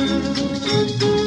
วัน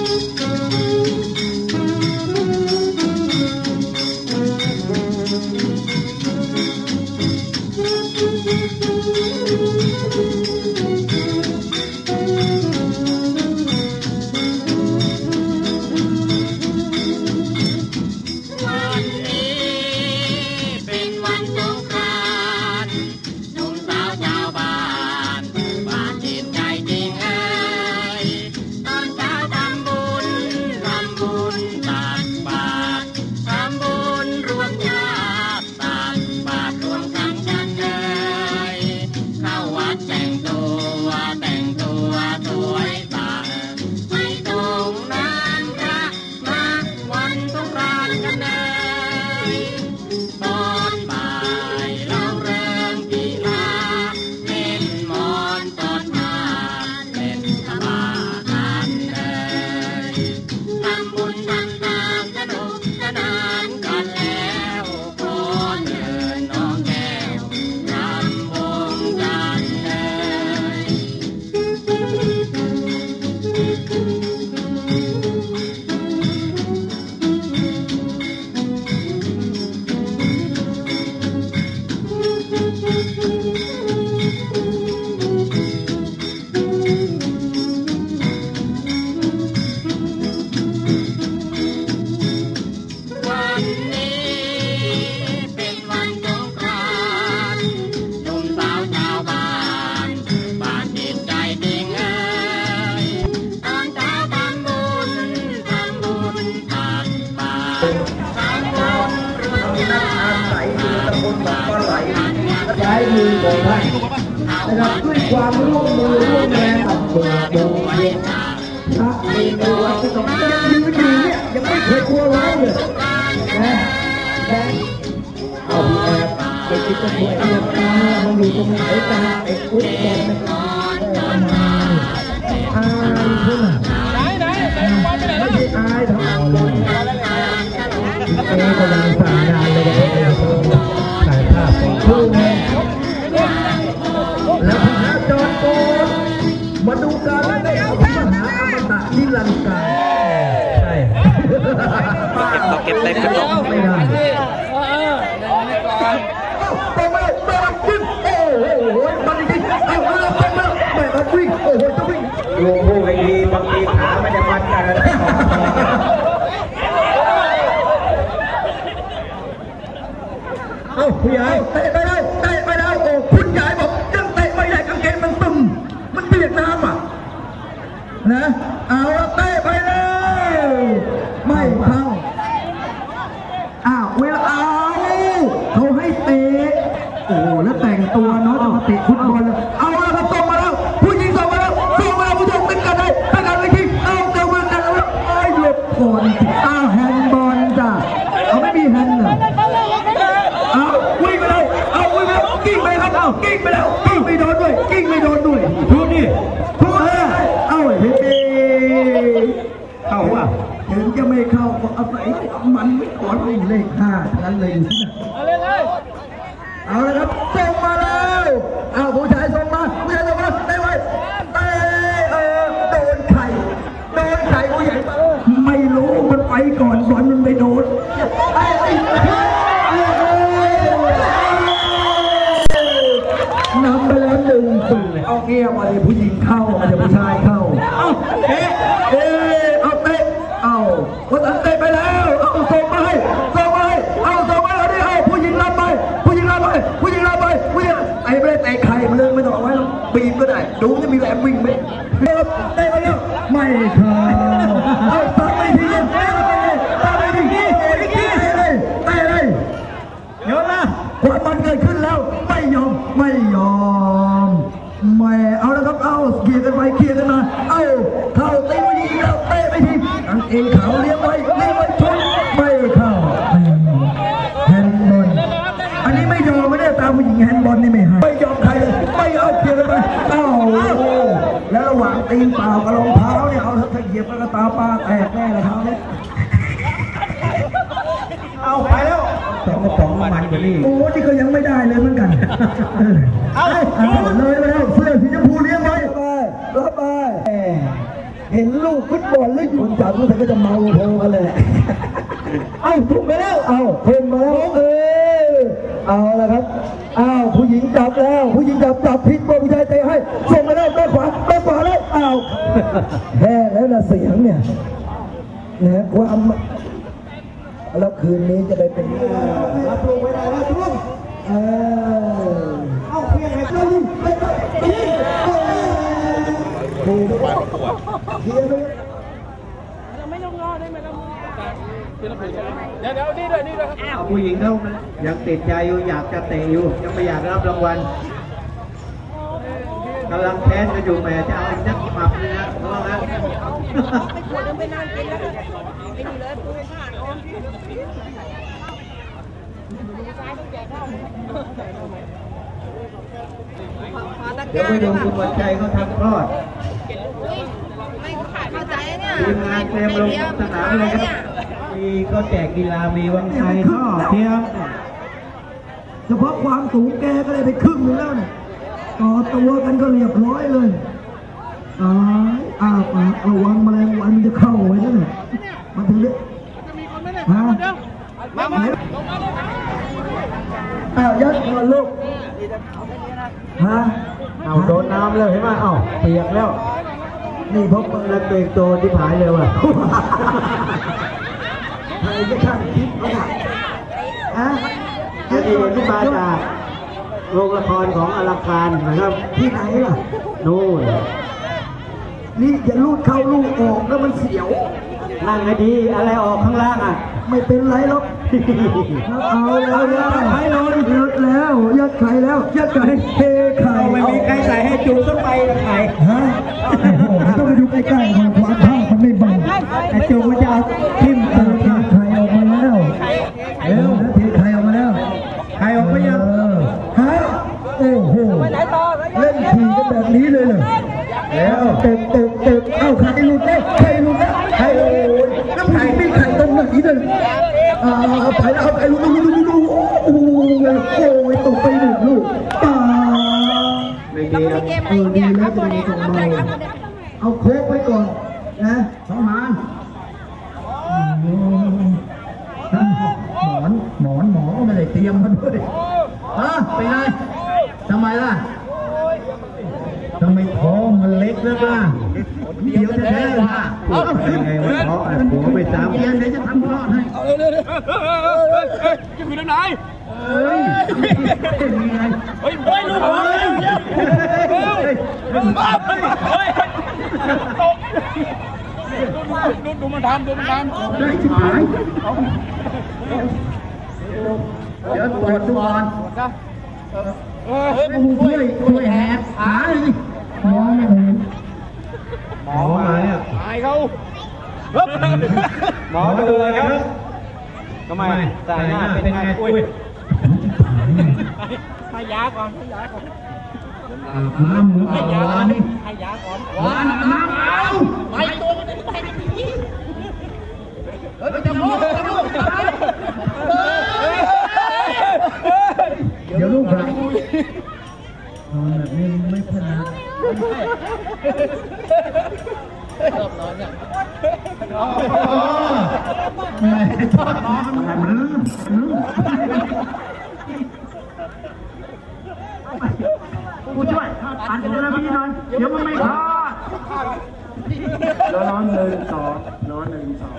พระมีตัวที่ต้องยังยืนอยู่เนี่ยยังไม่เคยกลัวร้ายเลยนะนะเอาพี่แอบไปกินกระช่วยเอาตามันอยู่ตรงไหนตาไอ้อุ้ยแกมันอายเพื่อนไหนไหนไม่ใช่อายทั้งหมดเอ๊กำลังสั่งงานเลยนะครับถ่ายภาพของผู้แม่ ต้องเก็บเต็มกระจก ไม่ได้ไปมาไปมาวิ่งโอ้โหมันจริงเอาเอาไปมาไปมาวิ่งโอ้โหจะวิ่ง ดูผู้ให้ดีบางทีขาไม่ได้มัดกัน เอ้าผู้ใหญ่เตะไปได้เตะไปได้โอ้คุณใหญ่บอกยังเตะไม่ได้กางเกงมันตึมมันเปียกน้ำอะนะเอาละเตะไปแล้วไม่เข้า อ้าวเวลาเอาเขาให้เตะโอ้แล้วแต่งตัวเนาะจะมาเตะฟุตบอลเลยเอาละครับส่งมาแล้วผู้หญิงส่งมาแล้วส่งมาแล้วผู้ชมติดกันได้ติดกันเลยทีเอาเจ้ามากันแล้วไอ้หลบก่อนอ้าแฮนด์บอลจ้ะเอาไม่มีแฮนด์เหรอเอาวิ่งไปเลยเอาวิ่งไปแล้วกิ้งไปครับเอากิ้งไปแล้วกิ้งไม่โดนด้วยกิ้งไม่โดนด้วยดูนี่พูดเลยเอาเฮ้เข้าว่าถึงจะไม่เข้าก็เอาใส่มันไม่ก่อนวิ่งเลขห้าทั้งนั้นเลยเอาเลยครับส่งมาแล้ว เอาผู้ชายทรงมาผู้ชายทรงมาได้ไว้เตะเออโดนไข่โดนไข่ผู้ใหญ่ไม่รู้มันไปก่อนบอลมันไปโดนไอ้ไอ้นำไปแล้วหนึ่งศูนย์เอาเงี้ยมาเลยผู้หญิงเข้ามาเลยผู้ชายางเกงขาวเลี้ยงไว้เลี้ยงไว้ชนไม่เข้าแฮนด์บอลอันนี้ไม่ยอมไม่ได้ตามผู้หญิงแฮนด์บอลนี่ไม่ให้ไม่ยอมใครเลยไม่เอาเคลียร์กันไปเอาแล้วระหว่างตีนเปล่ากับรองเท้าเนี่ยเอาถ้าเหยียบแล้วก็ตาปลาแตกแน่เลยเท้าเนี่ยเอาไปแล้วสองกระป๋องน้ำมันกว่านี้โอ้นี่ก็ยังไม่ได้เลยเหมือนกันเอาเลยไปแล้วเสื้อสีชมพูเลี้ยงไว้ไปรับไป เห็นลู กฟุตบอลแล้วอยู่จับมันก็จะเมาโพกันเลยแหละเอ้าถูกไปแล้วเอ้าเพ่นมาแล้วเออเอาละครับอ้าวผู้หญิงจับแล้ว ผู้หญิงจับจับผิดตัวผู้ชายเตะให้ส่งมาแล้วด้านขวาด้านขวาแล้วอ้าวแพ้แล้วนะเสียงเนี่ยนะความแล้วคืนนี้จะได้เป็นรับลงไว้ได้แล้วทุกคนเออเอาเพียงให้เราไปไปไปเฮ้ยไปป ระกวดเฮียไปเอาผู้หญิงเขายังติดใจอยู่อยากจะเตะอยู่ยังไม่อยากรับรางวัลกำลังแค้นกันอยู่แหมจะเอาไอ้นักหมับเลยนะเพราะงั้นเดี๋ยวไปดูคุณวันชัยเขาทำคลอดไม่เข้าใจเนี่ยทีมงานเตรียมลงสนามเลยครับ มีก็แจกกีฬามีวังชัยท่อเทียมเฉพาะความสูงแกก็เลยไปครึ่งหนึงแล้วเนี่ยต่อตัวกันก็เรียบร้อยเลยตายอ้าปากระวังแมลงวันมันจะเข้าไว้นั่นน่ะมันถึงเรียกฮะมามาอ้าวยัดก่อนลูกฮะเอาโดนน้ำแล้วเห็นไหมเอ้าเปียกแล้ว นี่พบแล้วเบรกตัวที่ผายเลยว่ะ ใครจะช่างคิดวะเนี่ยฮะอันนี้ที่มาจากโรงละครของอลังการนะครับ ที่ไหนล่ะนู่นนี่อย่าลูดเข้าลูดออกแล้วมันเสียวนั่งให้ดีอะไรออกข้างล่างอะ ไม่เป็นไรหรอกเอาแล้วยัดไข่ยัดแล้วยัดไข่แล้วยัดไข่เทไข่ไม่มีใครใส่ให้จุ่มสักใบละไข่ฮะโอ้โหต้องไปดูใกล้ๆของความผ้ามันไม่บังไอ้จุ่มมันจะเอาทิ่ม เอ เติ อ ม เทไข่ออกมาแล้วเร็วเทไข่ออกมาแล้ว ไข่ออกไปยัง เออฮะโอ้โหเล่นขี่กันแบบนี้เลยเลยแล้วตกตกตกเอ้าไข่หลุดแล้วไข่หลุดแล้วไข่โอ้ยน้ำไข่มีไข่ตรงไหนเลยอ่าเอาไปแล้วเอาไปลุกลุกลุกลุกโอ้โหโอ้ยตกไปหนึ่งลูกป่า ไม่ดีครับ เออดีแล้วจะได้ส่งเบาเอาโค้กไว้ก่อนนะสองหานหมอนหมอนหมอก็ไม่ได้เตรียมมาด้วยฮะเป็นไงทำไมล่ะทำไมท้องมันเล็กแล้วล่ะเดี๋ยวจะแท้เลยค่ะเป็นไงวะเพราะอะหัวไม่ซ้ำเดี๋ยวเดี๋ยวจะทำคลอดให้จะอยู่ตรงไหนเฮ้ยเป็นไงเฮ้ยเฮ้ยลูกเฮ้ยเฮ้ยเฮ้ยตกดูดูมันทำดูมันทำได้ชิบหายเดี๋ยวตรวจดูก่อน เฮ้ยช่วยช่วยแหกขาเลยมองไม่เห็นหมอมาเนี่ยตายเขาหมอมาดูเลยครับทำไมใส่หน้าเป็นไงอุ้ย ให้ยาก่อนให้ยาก่อนน้ำมือเอาวานนี่ให้ยาก่อนวานน้ำเอาไปตัวมันไดี๋ยวมันไม่พอแล้วนอนหนึ่งสองนอนหนึ่งสอง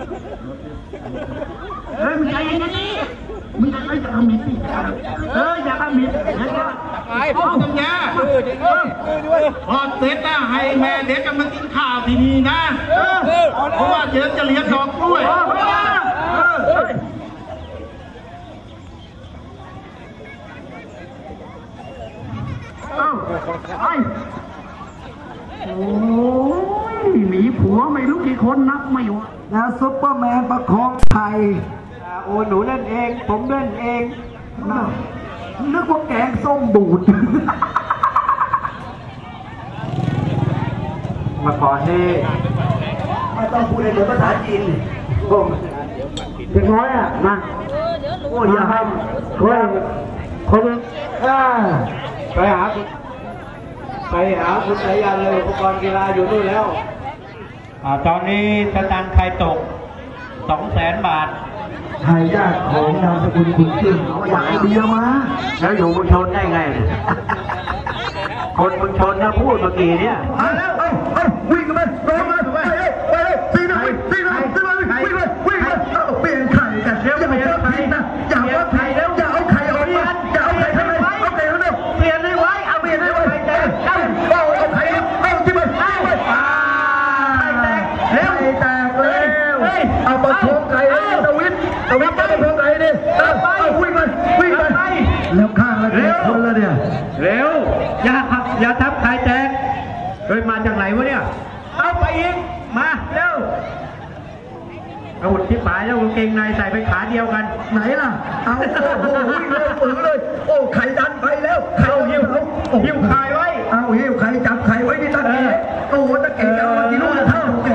เฮ้ยมึงใจเย็นดิมึงจะไม่จะทำมิดสิเอออย่าทำมิดเดี๋ยวจะไปพ่อตำยาเออจริงด้วยพอเสร็จนะให้แม่เด็กกันมากินข้าวที่นี่นะเออเพราะว่าเดี๋ยวจะเลี้ยงดอกกล้วยเออเออเอ้าไอ้โอ้ย หมีผัวไม่รู้กี่คนนับไม่หมดแล้วซุปเปอร์แมนประคองไข่โอ้หนูเล่นเอง ผมเล่นเองน่ะนึกว่าแกงส้มบูดมาก่อนนี่ไม่ต้องพูดเลยเหมือนภาษาจีนผมเด็กน้อยอะนะโอ้ยอย่าให้คนคนอ่าไปหาคุณ ไปหาคุณสายันเลยอุปกรณ์กีฬาอยู่นู่นแล้วอ่าตอนนี้สตังค์ใครตกสองแสนบาททายาทของนามสกุลคุณจึงเอาอย่างไอเดียมา แล้วอยู่มึงชนได้ไงคนมึงชนนะพูดเมื่อกี้เนี่ยมาแล้วเอ้าเอ้า แล้วข้างละกี่คนละเนี่ย เร็ว อย่าขับอย่าทับใครแตกเฮ้ยมาจากไหนวะเนี่ย เอาไปอีก มาเร็วเอาหุ่นที่ปลายแล้วกางเกงในใส่ไปขาเดียวกัน ไหนล่ะ เอาโอ้โหวิ่งเลยปือเลย โอ้ไข่ดันไปแล้วไข่เอาหิ้วเอาหิ้วคายไว้ เอาหิ้วไข่จับไข่ไว้ที่ตะเกียบโอ้โหตะเกียบเอามากี่ลูกนะท่านแก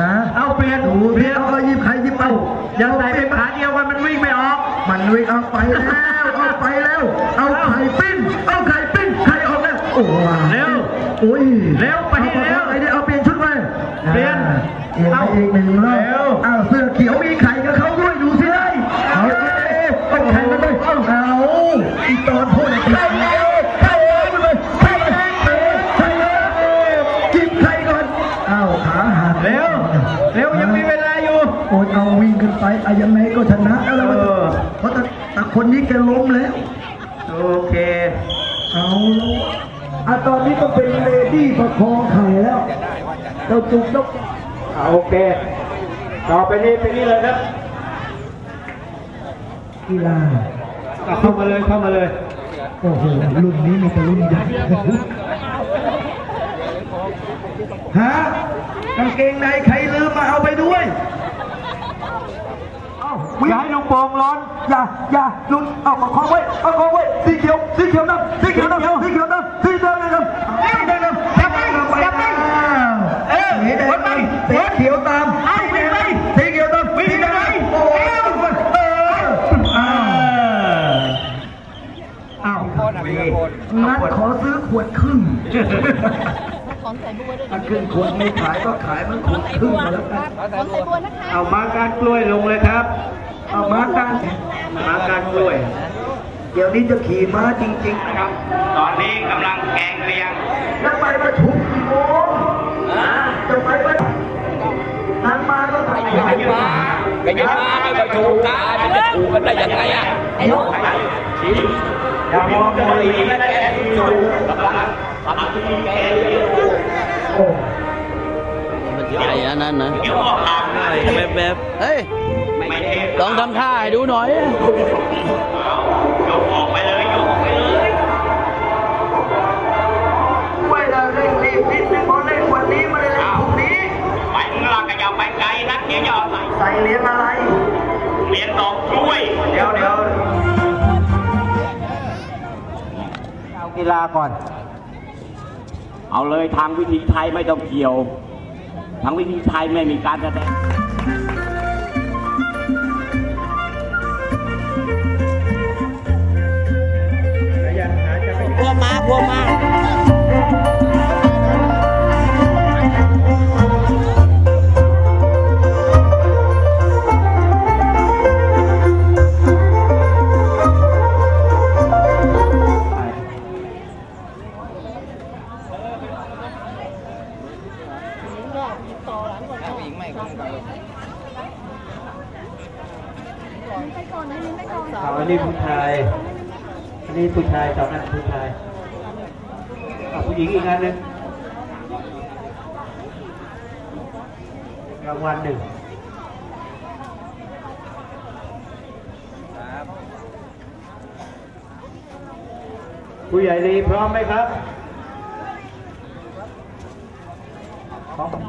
ฮะเอาเปลี่ยนดูเพียเอาเอาหยิบไข่หยิบเอาอย่าใส่ไปขาเดียวกันมันวิ่งไม่ออก มันวิ่งเอาไปแล้วเอาไปแล้ว เอาไข่ปิ้นเอาไข่ปิ้นไข่ออกแล้วโอ้ว้าวเร็วโอ้ยเร็วไปให้เร็วไอ้นี่เอาเปลี่ยนชุดไปเปลี่ยนเปลี่ยนไปเอาอีกหนึ่งรอบเร็วอ้าวเสื้อเขียวมีไข่กับเขาด้วยดูสิได้เอาเอาไข่มาด้วยเอาเอาอีตอนพูดไข่เร็วไข่เร็วเลยไข่เร็วไข่เร็วกินไข่ก่อนอ้าวขาหักเร็วเร็วยังมีเวลาอยู่โอ้ยเอาวิ่งขึ้นไปอะยังไงก็ชนะแล้วล่ะเออเพราะแต่แต่คนนี้แกล้มแล้ว โอเค เอาแล้วอะตอนนี้ก็เป็นเลดี้ประคองไข่แล้วเราจุกนกอ่าโอเค ต่อไปนี้ไปนี่เลยครับกีฬาอะเข้ามาเลยเข้ามาเลย โอ้โห รุ่นนี้มีแต่รุ่นใหญ่ฮะกางเกงในใครลืมมาเอาไปด้วย อย่าให้ลุกโป่งร้อน อย่า อย่าลุงเอาประคองไว้ประคองไว้ สีเขียว สีเขียวน้ำสีเขียวดำสีแดงดำสีแดงดำจับไปจับไปเออสีแดงดำสีเขียวตามเอาไปไปสีเขียวดำสีแดงดำโอ้เอออ้าวอ้าวงั้นขอซื้อขวดครึ่ง ของใส่บัวด้วย ถ้า ครึ่งขวดไม่ขายก็ขายมันขวดครึ่งมาแล้วกันของใส่บัวนะคะ เอามาการกล้วยลงเลยครับ เอามากันมาการกล้วย เดี๋ยวนี้จะขี่ม้าจริงๆนะครับ ตอนนี้กำลังแกงเลียงจะไปประชุมกี่โมงจะไปประชุมนั้นมาก็ถ่ายไปยืนมาไปยืนมาไม่ไปถูกกันจะถูกกันได้ยังไงอะไอ้ลูกชี้อย่ามองมองอีกแกอยู่กำลังทำที่แกอยู่โอ้ มันจะอะไรอันนั้นนะเดี๋ยวออกทางเลยแบบแบบเฮ้ยไม่เทลองทำท่าให้ดูหน่อยยกออกไปเลยยกออกไปเลยเวลาเร่งรีบนิดนึงเพราะเล่นวันนี้ไม่ได้เล่นพรุ่งนี้ไปมึงลากกระยาไปไกลนักเดี๋ยวจะเอาใส่ใส่เหรียญอะไรเรียนดอกกล้วยเดี๋ยวเดี๋ยวเอากีฬาก่อน เอาเลยทางวิธีไทยไม่ต้องเกี่ยว ทางวิธีไทยไม่มีการแสดงพวกมาพวกมาเอา หญิงอีกอันหนึ่งรางวัลหนึ่งผู้ใหญ่ดีพร้อมไหมครับพร้อม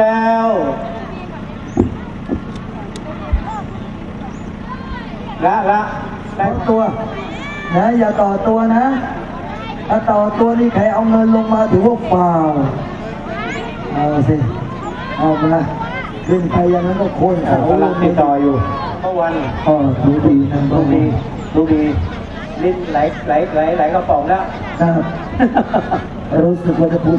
แล้ว ละละต่อตัว นะ อย่าต่อตัวนะ ถ้าต่อตัวนี่ใครเอาเงินลงมาถือว่าฟาวเอาสิเอามาขึ้นไปอย่างนั้นก็โค่นเขากำลังติดต่ออยู่เมื่อวันอ๋อดูดีนะดูดีดูดีลิ้นไหลไหลไหลไหลกระป๋องแล้วครับรู้สึกว่าจะพูด